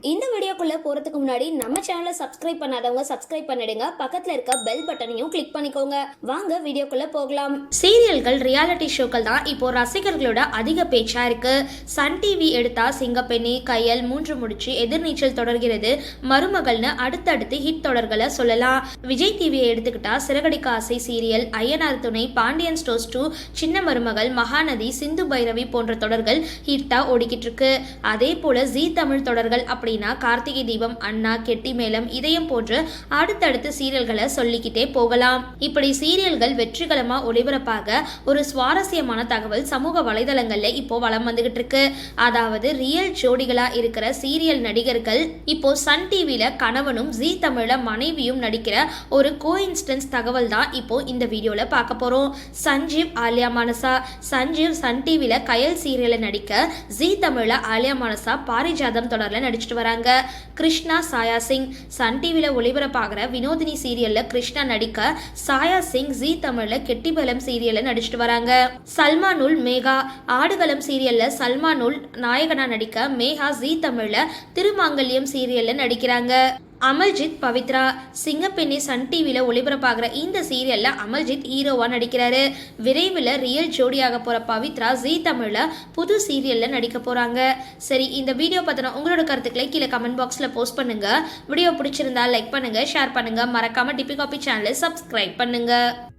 இந்த வீடியோக்குள்ளே போறதுக்கு முன்னாடி நம்ம சேனலை சப்ஸ்கிரைப் பண்ணாதவங்க சப்ஸ்கிரைப் பண்ணிடுங்க. பக்கத்துல இருக்க பெல் பட்டனையும் கிளிக் பண்ணிக்கோங்க. வாங்க வீடியோக்குள்ள போகலாம். சீரியல்கள் ரியாலிட்டி ஷோக்கள் தான் இப்போ ரசிகர்களோட அதிக பேச்சா இருக்கு. சன் டிவி எடுத்தா சிங்கப்பெண்ணி கையல் மூன்று முடிச்சு எதிர்நீச்சல் தொடர்கிறது. மருமகள்னு அடுத்தடுத்து ஹிட் தொடர்களை சொல்லலாம். விஜய் டிவியை எடுத்துக்கிட்டா சிறகடிக்க ஆசை சீரியல் ஐயனார் துணை பாண்டியன் ஸ்டோர்ஸ் டூ சின்ன மருமகள் மகாநதி சிந்து பைரவி போன்ற தொடர்கள் ஹிட்டா ஓடிக்கிட்டு இருக்கு. அதே போல ஜீ தமிழ் தொடர்கள் அப்படின்னா கார்த்திக் தீபம் அண்ணா கெட்டி மேளம் இதயம் போன்ற அடுத்தடுத்து சீரியல்களை சொல்லிக்கிட்டே போகலாம். இப்படி சீரியல்கள் வெற்றிகரமா ஒளிபரப்பாக ஒரு சுவாரஸ்யமான தகவல் சமூக வலைதளங்கள்ல இப்போ வலம் வந்துகிட்டு இருக்கு. அதாவது ரியல் ஜோடிகளா இருக்கிற சீரியல் நடிகர்கள் இப்போ சன் டிவில கணவனும் ஜீ தமிழ மனைவியும் நடிக்கிற ஒரு கோ இன்ஸ்டன்ஸ் தகவல் தான் இப்போ இந்த வீடியோல பார்க்க போறோம். சஞ்சீவ் ஆலியா மனசா. சஞ்சீவ் சன் டிவில கயல் சீரியல்ல நடிக்க ஜீ தமிழ்ல ஆலியா மனசா பாரிஜாதம் தொடர்ல நடிச்சிட்டு வராங்க. கிருஷ்ணா சாயா சிங். சன் டிவியில் ஒளிபரப்பாகிற வினோதினி சீரியல்ல கிருஷ்ணா நடிக்க சாயா சிங் ஜீ தமிழ்ல கெட்டிபலம் சீரியல்ல நடிச்சிட்டு வராங்க. சல்மானுல் மேகா. ஆடுகளம் சீரியல்ல சல்மானுல் நாயகனா நடிக்க மேகா ஜீ தமிழ்ல திருமாங்கல்யம் சீரியல்ல நடிக்கிறாங்க. அமல்ஜித் பவித்ரா சிங்கப்பெண்ணி சன் டிவியில் ஒளிபரப்பாகிற இந்த சீரியலில் அமல்ஜித் ஹீரோவாக நடிக்கிறாரு. விரைவில் ரியல் ஜோடியாக போகிற பவித்ரா ஜீ தமிழில் புது சீரியலில் நடிக்க போகிறாங்க சரி இந்த வீடியோ பற்றின உங்களோட கருத்துக்களை கீழே கமெண்ட் பாக்ஸில் போஸ்ட் பண்ணுங்கள் வீடியோ பிடிச்சிருந்தா லைக் பண்ணுங்கள் ஷேர் பண்ணுங்கள் மறக்காமல் டிபி காப்பி சேனலை சப்ஸ்கிரைப் பண்ணுங்கள்